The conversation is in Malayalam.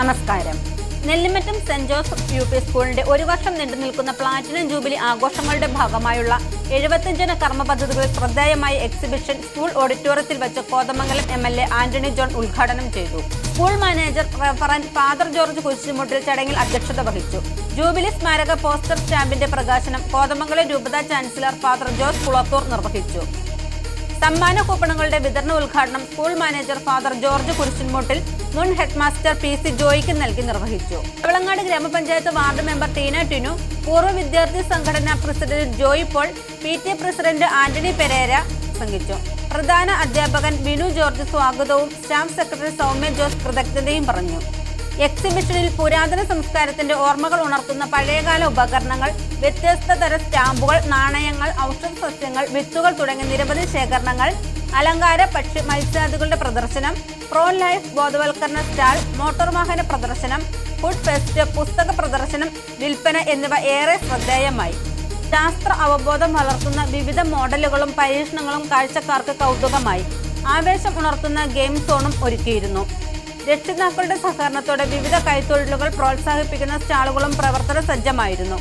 നമസ്കാരം. Nellimattom saint Joseph U P സ്കൂളിന്റെ ഒരു വർഷം നീണ്ടു നിൽക്കുന്ന പ്ലാറ്റിനം ജൂബിലി ആഘോഷങ്ങളുടെ ഭാഗമായുള്ള എഴുപത്തിയഞ്ചിന കർമ്മ പദ്ധതികളിൽ ശ്രദ്ധേയമായ എക്സിബിഷൻ സ്കൂൾ ഓഡിറ്റോറിയത്തിൽ വെച്ച് Kothamangalam M L A Antony John ഉദ്ഘാടനം ചെയ്തു. സ്കൂൾ മാനേജർ റഫറന്റ് ഫാദർ ജോർജ് കുരിശുമുട്ടിൽ ചടങ്ങിൽ അധ്യക്ഷത വഹിച്ചു. ജൂബിലി സ്മാരക പോസ്റ്റർ സ്റ്റാമ്പിന്റെ പ്രകാശനം കോതമംഗലം രൂപതാ ചാൻസലർ ഫാദർ ജോസ് കുളത്തൂർ നിർവഹിച്ചു. സമ്മാന കൂപ്പണുകളുടെ വിതരണ ഉദ്ഘാടനം school manager father George Kurisumoottil മുൻ ഹെഡ്മാസ്റ്റർ പി സി ജോയിക്ക് നൽകി നിർവഹിച്ചു. കവളങ്ങാട് ഗ്രാമപഞ്ചായത്ത് വാർഡ് മെമ്പർ ടീന ടിനു പൂർവ വിദ്യാർത്ഥി സംഘടനാ president Joy Paul P T president Antony Pereira പ്രസംഗിച്ചു പ്രധാന അധ്യാപകൻ ബിനു ജോർജ് സ്വാഗതവും സ്റ്റാഫ് സെക്രട്ടറി സൗമ്യ ജോസ് കൃതജ്ഞതയും പറഞ്ഞു. എക്സിബിഷനിൽ പുരാതന സംസ്കാരത്തിന്റെ ഓർമ്മകൾ ഉണർത്തുന്ന പഴയകാല ഉപകരണങ്ങൾ വ്യത്യസ്ത തര സ്റ്റാമ്പുകൾ നാണയങ്ങൾ ഔഷധ സസ്യങ്ങൾ വിത്തുകൾ തുടങ്ങിയ നിരവധി ശേഖരണങ്ങൾ അലങ്കാര പക്ഷി മത്സ്യാദികളുടെ പ്രദർശനം പ്രോ ലൈഫ് ബോധവൽക്കരണ സ്റ്റാൾ മോട്ടോർ വാഹന പ്രദർശനം ഫുഡ് ഫെസ്റ്റ് പുസ്തക പ്രദർശനം വിൽപ്പന എന്നിവ ഏറെ ശ്രദ്ധേയമായി. ശാസ്ത്ര അവബോധം വളർത്തുന്ന വിവിധ മോഡലുകളും പരീക്ഷണങ്ങളും കാഴ്ചക്കാർക്ക് കൗതുകമായി. ആവേശം ഉണർത്തുന്ന ഗെയിം സോണും ഒരുക്കിയിരുന്നു. രക്ഷിതാക്കളുടെ സഹകരണത്തോടെ വിവിധ കൈത്തൊഴിലുകൾ പ്രോത്സാഹിപ്പിക്കുന്ന സ്റ്റാളുകളും പ്രവർത്തന സജ്ജമായിരുന്നു.